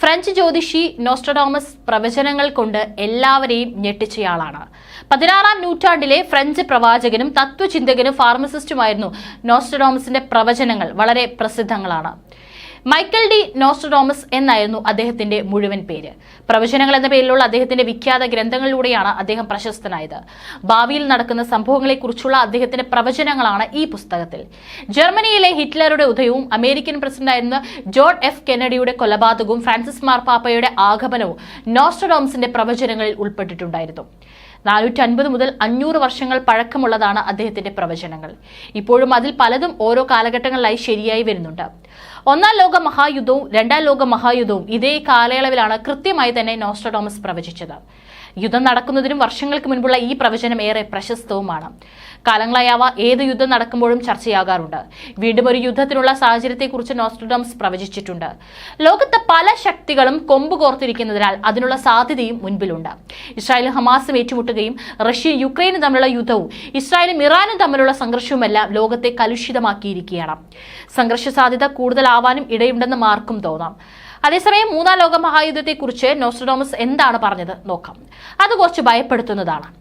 French ജ്യോതിഷി നോസ്ട്രഡോമസ് പ്രവചനങ്ങൾ കൊണ്ട് എല്ലാവരെയും ഞെട്ടിച്ചയാളാണ്. പതിനാറാം നൂറ്റാണ്ടിലെ ഫ്രഞ്ച് പ്രവാചകനും തത്വചിന്തകനും ഫാർമസിസ്റ്റുമായിരുന്നു നോസ്ട്രഡോമസിന്റെ പ്രവചനങ്ങൾ വളരെ പ്രസിദ്ധങ്ങളാണ്. മൈക്കൽ ഡി നോസ്റ്റോമസ് എന്നായിരുന്നു അദ്ദേഹത്തിന്റെ മുഴുവൻ പേര്. പ്രവചനങ്ങൾ എന്ന പേരിലുള്ള അദ്ദേഹത്തിന്റെ വിഖ്യാത ഗ്രന്ഥങ്ങളിലൂടെയാണ് അദ്ദേഹം പ്രശസ്തനായത്. ഭാവിയിൽ നടക്കുന്ന സംഭവങ്ങളെക്കുറിച്ചുള്ള അദ്ദേഹത്തിന്റെ പ്രവചനങ്ങളാണ് ഈ പുസ്തകത്തിൽ. ജർമ്മനിയിലെ ഹിറ്റ്ലറുടെ ഉദയവും അമേരിക്കൻ പ്രസിഡന്റായിരുന്ന ജോൺ എഫ് കെനഡിയുടെ കൊലപാതകവും ഫ്രാൻസിസ് മാർപ്പാപ്പയുടെ ആഗമനവും നോസ്ട്രഡോമസിന്റെ പ്രവചനങ്ങളിൽ ഉൾപ്പെട്ടിട്ടുണ്ടായിരുന്നു. നാനൂറ്റി അൻപത് മുതൽ അഞ്ഞൂറ് വർഷങ്ങൾ പഴക്കമുള്ളതാണ് അദ്ദേഹത്തിന്റെ പ്രവചനങ്ങൾ. ഇപ്പോഴും അതിൽ പലതും ഓരോ കാലഘട്ടങ്ങളിലായി ശരിയായി വരുന്നുണ്ട്. ഒന്നാം ലോക മഹായുദ്ധവും രണ്ടാം ലോക മഹായുദ്ധവും ഇതേ കാലയളവിലാണ് കൃത്യമായി തന്നെ നോസ്ട്രഡോമസ് പ്രവചിച്ചത്. യുദ്ധം നടക്കുന്നതിനും വർഷങ്ങൾക്ക് മുൻപുള്ള ഈ പ്രവചനം ഏറെ പ്രശസ്തവുമാണ്. കാലങ്ങളായവ ഏത് യുദ്ധം നടക്കുമ്പോഴും ചർച്ചയാകാറുണ്ട്. വീണ്ടും ഒരു യുദ്ധത്തിനുള്ള സാഹചര്യത്തെക്കുറിച്ച് നോസ്ട്രഡോംസ് പ്രവചിച്ചിട്ടുണ്ട്. ലോകത്തെ പല ശക്തികളും കൊമ്പ് കോർത്തിരിക്കുന്നതിനാൽ അതിനുള്ള സാധ്യതയും മുൻപിലുണ്ട്. ഇസ്രായേൽ ഹമാസും ഏറ്റുമുട്ടുകയും റഷ്യ യുക്രൈനും തമ്മിലുള്ള യുദ്ധവും ഇസ്രായേലും ഇറാനും തമ്മിലുള്ള സംഘർഷവുമെല്ലാം ലോകത്തെ കലുഷിതമാക്കിയിരിക്കുകയാണ്. സംഘർഷ സാധ്യത കൂടുതലാവാനും ഇടയുണ്ടെന്ന് മാർക്കും തോന്നാം. അതേസമയം മൂന്നാം ലോക മഹായുദ്ധത്തെക്കുറിച്ച് നോസ്ട്രഡോമസ് എന്താണ് പറഞ്ഞത്? നോക്കാം. അത് കുറച്ച് ഭയപ്പെടുത്തുന്നതാണ്.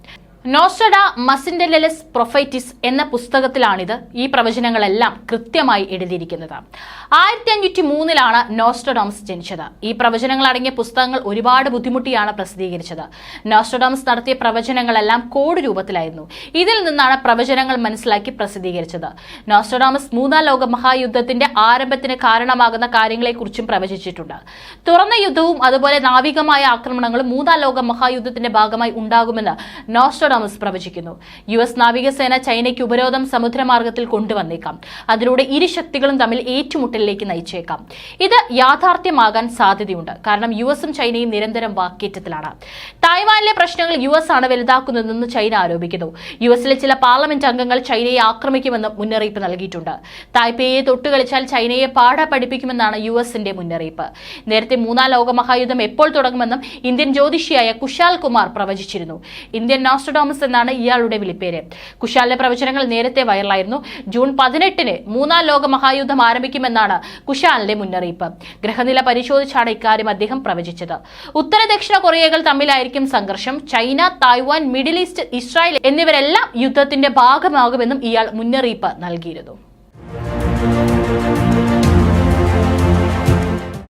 നോസ്ട്രഡ മസിൻഡലസ് പ്രൊഫൈറ്റിസ് എന്ന പുസ്തകത്തിലാണിത് ഈ പ്രവചനങ്ങളെല്ലാം കൃത്യമായി എഴുതിയിരിക്കുന്നത്. ആയിരത്തി അഞ്ഞൂറ്റി മൂന്നിലാണ് നോസ്റ്റഡോംസ് ജനിച്ചത്. ഈ പ്രവചനങ്ങൾ അടങ്ങിയ പുസ്തകങ്ങൾ ഒരുപാട് ബുദ്ധിമുട്ടിയാണ് പ്രസിദ്ധീകരിച്ചത്. നോസ്റ്റഡോംസ് നടത്തിയ പ്രവചനങ്ങളെല്ലാം കോഡ് രൂപത്തിലായിരുന്നു. ഇതിൽ നിന്നാണ് പ്രവചനങ്ങൾ മനസ്സിലാക്കി പ്രസിദ്ധീകരിച്ചത്. നോസ്റ്റഡോമസ് മൂന്നാം ലോക മഹായുദ്ധത്തിന്റെ ആരംഭത്തിന് കാരണമാകുന്ന കാര്യങ്ങളെക്കുറിച്ചും പ്രവചിച്ചിട്ടുണ്ട്. തുറന്ന യുദ്ധവും അതുപോലെ നാവികമായ ആക്രമണങ്ങളും മൂന്നാം ലോക മഹായുദ്ധത്തിന്റെ ഭാഗമായി ഉണ്ടാകുമെന്ന് നോസ്ട്രഡോമസ് പ്രവചിക്കുന്നു. യു എസ് നാവികസേന ചൈനയ്ക്ക് ഉപരോധം സമുദ്രമാർഗത്തിൽ കൊണ്ടുവന്നേക്കാം. അതിലൂടെ ഇരു ശക്തികളും തമ്മിൽ ഏറ്റുമുട്ടലിലേക്ക് നയിച്ചേക്കാം. ഇത് യാഥാർത്ഥ്യമാകാൻ സാധ്യതയുണ്ട്. കാരണം യു എസും ചൈനയും നിരന്തരം വാക്കേറ്റത്തിലാണ്. തായ്വാനിലെ പ്രശ്നങ്ങൾ യു എസ് ആണ് വലുതാക്കുന്നതെന്ന് ചൈന ആരോപിക്കുന്നു. യു എസിലെ ചില പാർലമെന്റ് അംഗങ്ങൾ ചൈനയെ ആക്രമിക്കുമെന്ന് മുന്നറിയിപ്പ് നൽകിയിട്ടുണ്ട്. തായ്പേയെ തൊട്ടുകളിച്ചാൽ ചൈനയെ പാഠ പഠിപ്പിക്കുമെന്നാണ് യു എസിന്റെ മുന്നറിയിപ്പ്. നേരത്തെ മൂന്നാം ലോകമഹായുദ്ധം എപ്പോൾ തുടങ്ങുമെന്നും ഇന്ത്യൻ ജ്യോതിഷിയായ കുശാൽ കുമാർ പ്രവചിച്ചിരുന്നു. ഇന്ത്യൻ നോസ്ട്രഡോമസ് എന്നാണ് ഇയാളുടെ വിളിപ്പേര്. കുശാലിന്റെ പ്രവചനങ്ങൾ നേരത്തെ വൈറലായിരുന്നു. ജൂൺ പതിനെട്ടിന് മൂന്നാം ലോക മഹായുദ്ധം ആരംഭിക്കുമെന്നാണ് കുശാലിന്റെ മുന്നറിയിപ്പ്. ഗ്രഹനില പരിശോധിച്ചാണ് ഇക്കാര്യം അദ്ദേഹം പ്രവചിച്ചത്. ഉത്തര ദക്ഷിണ കൊറിയകൾ തമ്മിലായിരിക്കും സംഘർഷം. China Taiwan Middle East Israel എന്നിവരെല്ലാം യുദ്ധത്തിന്റെ ഭാഗമാകുമെന്നും ഇയാൾ മുന്നറിയിപ്പ് നൽകിയിരുന്നു.